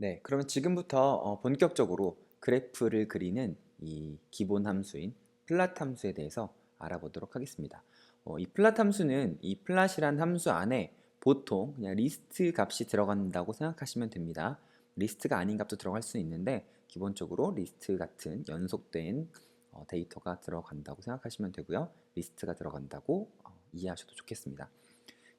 네, 그러면 지금부터 어, 본격적으로 그래프를 그리는 이 기본 함수인 플랫 함수에 대해서 알아보도록 하겠습니다. 어, 이 플랫 함수는 이 플랫이란 함수 안에 보통 그냥 리스트 값이 들어간다고 생각하시면 됩니다. 리스트가 아닌 값도 들어갈 수 있는데 기본적으로 리스트 같은 연속된 어, 데이터가 들어간다고 생각하시면 되고요. 리스트가 들어간다고 어, 이해하셔도 좋겠습니다.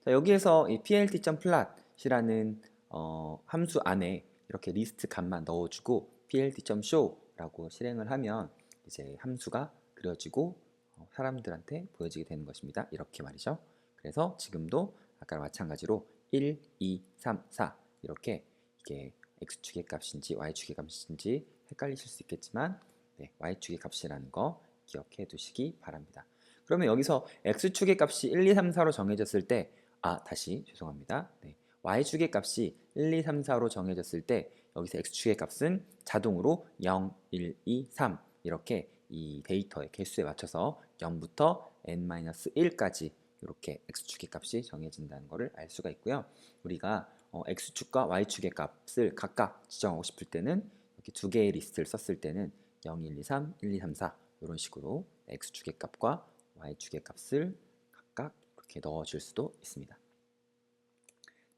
자, 여기에서 이 plt.plot이라는 어, 함수 안에 이렇게 리스트 값만 넣어주고 plt.show라고 실행을 하면 이제 함수가 그려지고 어, 사람들한테 보여지게 되는 것입니다. 이렇게 말이죠. 그래서 지금도 아까랑 마찬가지로 1, 2, 3, 4 이렇게 이게 x축의 값인지 y축의 값인지 헷갈리실 수 있겠지만 네, y축의 값이라는 거 기억해 두시기 바랍니다. 그러면 여기서 x축의 값이 1, 2, 3, 4로 정해졌을 때 아, 다시 죄송합니다. 네, y축의 값이 1, 2, 3, 4로 정해졌을 때 여기서 x축의 값은 자동으로 0, 1, 2, 3 이렇게 이 데이터의 개수에 맞춰서 0부터 n-1까지 이렇게 x축의 값이 정해진다는 것을 알 수가 있고요. 우리가 어, x축과 y축의 값을 각각 지정하고 싶을 때는 이렇게 두 개의 리스트를 썼을 때는 0, 1, 2, 3, 1, 2, 3, 4 이런 식으로 x축의 값과 y축의 값을 각각 이렇게 넣어줄 수도 있습니다.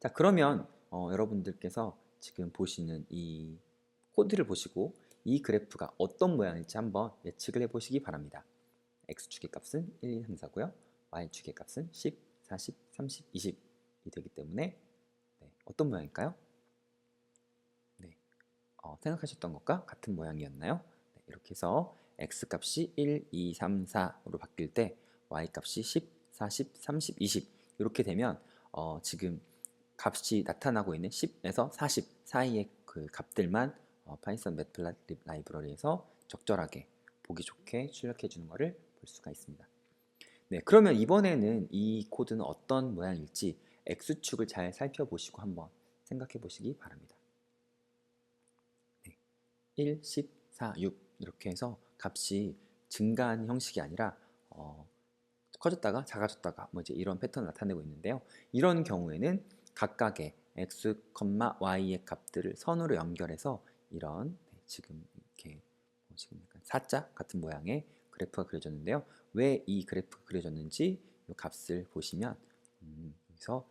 자 그러면 어, 여러분들께서 지금 보시는 이 코드를 보시고 이 그래프가 어떤 모양일지 한번 예측을 해보시기 바랍니다. x축의 값은 1, 2, 3, 4고요. y축의 값은 10, 40, 30, 20이 되기 때문에 네, 어떤 모양일까요? 네, 어, 생각하셨던 것과 같은 모양이었나요? 네, 이렇게 해서 x값이 1, 2, 3, 4로 바뀔 때 y값이 10, 40, 30, 20 이렇게 되면 어, 지금 값이 나타나고 있는 10에서 40 사이의 그 값들만 어, 파이썬 매플라립 라이브러리에서 적절하게 보기 좋게 출력해 주는 것을 볼 수가 있습니다. 네, 그러면 이번에는 이 코드는 어떤 모양일지 X축을 잘 살펴보시고 한번 생각해 보시기 바랍니다. 네, 1, 10, 4, 6 이렇게 해서 값이 증가하는 형식이 아니라 어, 커졌다가 작아졌다가 뭐 이제 이런 패턴을 나타내고 있는데요. 이런 경우에는 각각의 x, y의 값들을 선으로 연결해서 이런 네, 지금 이렇게 뭐 지금 약간 사자 같은 모양의 그래프가 그려졌는데요. 왜 이 그래프가 그려졌는지 이 값을 보시면 음, 여기서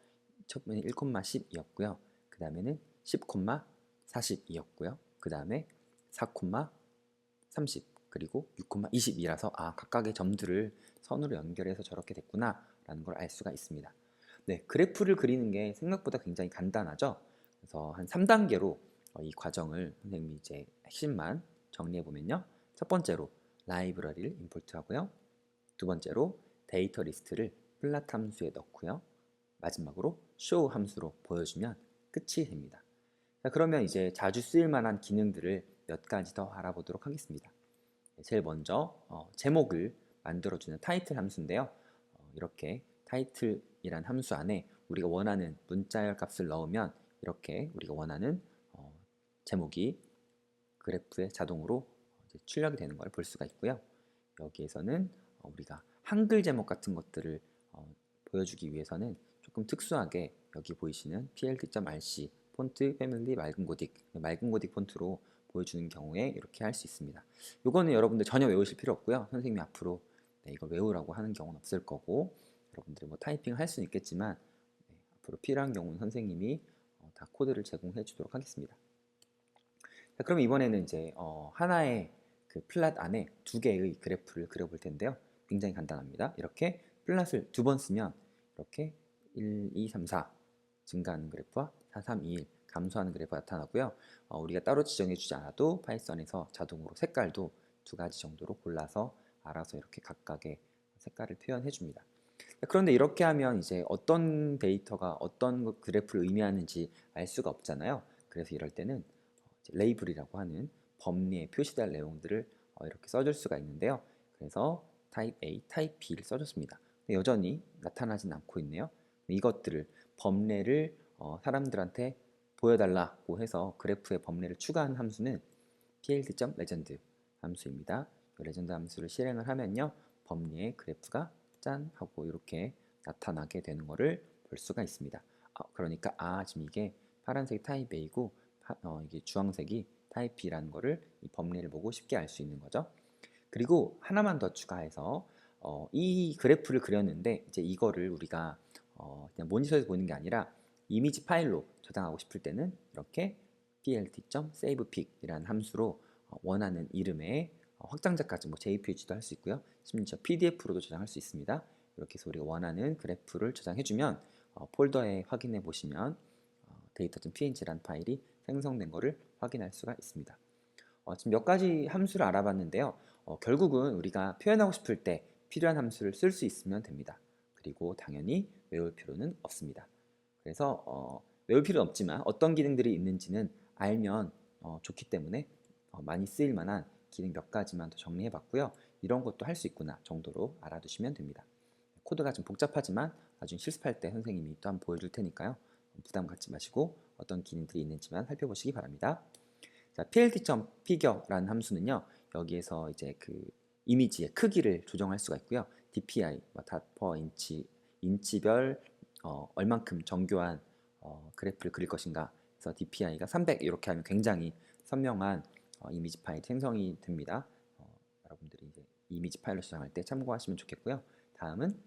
첫 번째 1,10이었고요. 그 다음에는 10,42였고요. 그 다음에 4,30 그리고 6,20이라서 아 각각의 점들을 선으로 연결해서 저렇게 됐구나 라는 걸 알 수가 있습니다. 네, 그래프를 그리는 게 생각보다 굉장히 간단하죠. 그래서 한 3단계로 어, 이 과정을 선생님이 이제 핵심만 정리해 보면요. 첫 번째로 라이브러리를 임포트 하고요. 두 번째로 데이터 리스트를 플랫 함수에 넣고요. 마지막으로 show 함수로 보여주면 끝이 됩니다. 자, 그러면 이제 자주 쓰일 만한 기능들을 몇 가지 더 알아보도록 하겠습니다. 네, 제일 먼저 어, 제목을 만들어주는 타이틀 함수인데요. 어, 이렇게 타이틀이란 함수 안에 우리가 원하는 문자열 값을 넣으면 이렇게 우리가 원하는 어, 제목이 그래프에 자동으로 출력이 되는 걸 볼 수가 있고요. 여기에서는 어, 우리가 한글 제목 같은 것들을 어, 보여주기 위해서는 조금 특수하게 여기 보이시는 plt.rc 폰트 패밀리 맑은 고딕 맑은 고딕 폰트로 보여주는 경우에 이렇게 할 수 있습니다. 이거는 여러분들 전혀 외우실 필요 없고요. 선생님이 앞으로 네, 이걸 외우라고 하는 경우는 없을 거고 여러분들이 뭐 타이핑 할 수는 있겠지만 네, 앞으로 필요한 경우는 선생님이 어, 다 코드를 제공해 주도록 하겠습니다. 자, 그럼 이번에는 이제 어, 하나의 그 플랫 안에 두 개의 그래프를 그려볼 텐데요. 굉장히 간단합니다. 이렇게 플랫을 두 번 쓰면 이렇게 1, 2, 3, 4 증가하는 그래프와 4, 3, 2, 1 감소하는 그래프가 나타나고요. 어, 우리가 따로 지정해 주지 않아도 파이썬에서 자동으로 색깔도 두 가지 정도로 골라서 알아서 이렇게 각각의 색깔을 표현해 줍니다. 그런데 이렇게 하면 이제 어떤 데이터가 어떤 그래프를 의미하는지 알 수가 없잖아요. 그래서 이럴 때는 레이블이라고 하는 범위에 표시될 내용들을 어, 이렇게 써줄 수가 있는데요. 그래서 타입 A, 타입 B를 써줬습니다. 여전히 나타나진 않고 있네요. 이것들을 범례를 어, 사람들한테 보여달라고 해서 그래프의 범례를 추가한 함수는 plt.legend 함수입니다. 레전드 함수를 실행을 하면요. 범례의 그래프가 짠 하고 이렇게 나타나게 되는 것을 볼 수가 있습니다. 아, 그러니까 아 지금 이게 파란색 타입 A고 하- 어, 이게 주황색이 타입이라는 거를 이 범례를 보고 쉽게 알 수 있는 거죠. 그리고 하나만 더 추가해서 어, 이 그래프를 그렸는데 이제 이거를 우리가 어, 그냥 모니터에서 보는 게 아니라 이미지 파일로 저장하고 싶을 때는 이렇게 plt.savepic 이라는 함수로 어, 원하는 이름의 어, 확장자까지 뭐 JPG도 할 수 있고요. 심지어 PDF로도 저장할 수 있습니다. 이렇게 해서 우리가 원하는 그래프를 저장해주면 어, 폴더에 확인해 보시면 어, data.png라는 파일이 생성된 것을 확인할 수가 있습니다. 어, 지금 몇 가지 함수를 알아봤는데요. 어, 결국은 우리가 표현하고 싶을 때 필요한 함수를 쓸 수 있으면 됩니다. 그리고 당연히 외울 필요는 없습니다. 그래서 어, 외울 필요는 없지만 어떤 기능들이 있는지는 알면 어, 좋기 때문에 어, 많이 쓰일 만한 기능 몇 가지만 더 정리해 봤고요. 이런 것도 할 수 있구나 정도로 알아두시면 됩니다. 코드가 좀 복잡하지만 나중에 실습할 때 선생님이 또 한번 보여줄 테니까요. 부담 갖지 마시고 어떤 기능들이 있는지만 살펴보시기 바랍니다. 자, plt.figure라는 함수는요. 여기에서 이제 그 이미지의 크기를 조정할 수가 있고요. dpi, 뭐 닷퍼 인치, 인치별 어, 얼만큼 정교한 어, 그래프를 그릴 것인가. 그래서 dpi가 300 이렇게 하면 굉장히 선명한 어, 이미지 파일이 생성이 됩니다. 어, 여러분들이 이제 이미지 파일로 저장할 때 참고하시면 좋겠고요. 다음은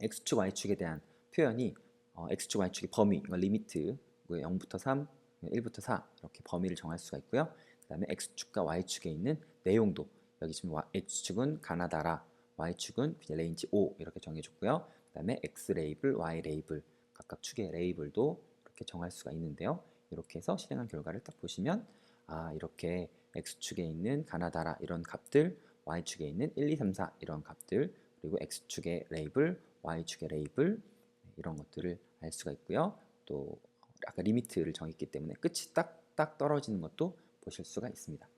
x축, y축에 대한 표현이 어, x축, y축의 범위, 리미트 0부터 3, 1부터 4 이렇게 범위를 정할 수가 있고요. 그 다음에 x축과 y축에 있는 내용도 여기 지금 와- x축은 가나다라, y축은 레인지 5 이렇게 정해줬고요. 그 다음에 x 레이블, y 레이블 각각 축의 레이블도 이렇게 정할 수가 있는데요. 이렇게 해서 실행한 결과를 딱 보시면 아 이렇게 x축에 있는 가나다라 이런 값들, y축에 있는 1, 2, 3, 4 이런 값들 그리고 x축의 레이블, y축의 레이블 네, 이런 것들을 알 수가 있고요. 또 아까 리미트를 정했기 때문에 끝이 딱딱 떨어지는 것도 보실 수가 있습니다.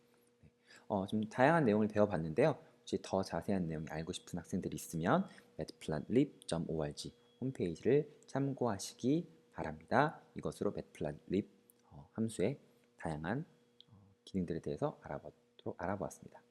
네. 어, 좀 다양한 내용을 배워봤는데요. 혹시 더 자세한 내용이 알고 싶은 학생들이 있으면 matplotlib.org 홈페이지를 참고하시기 바랍니다. 이것으로 matplotlib 어, 함수의 다양한 어, 기능들에 대해서 알아보도록 알아보았습니다.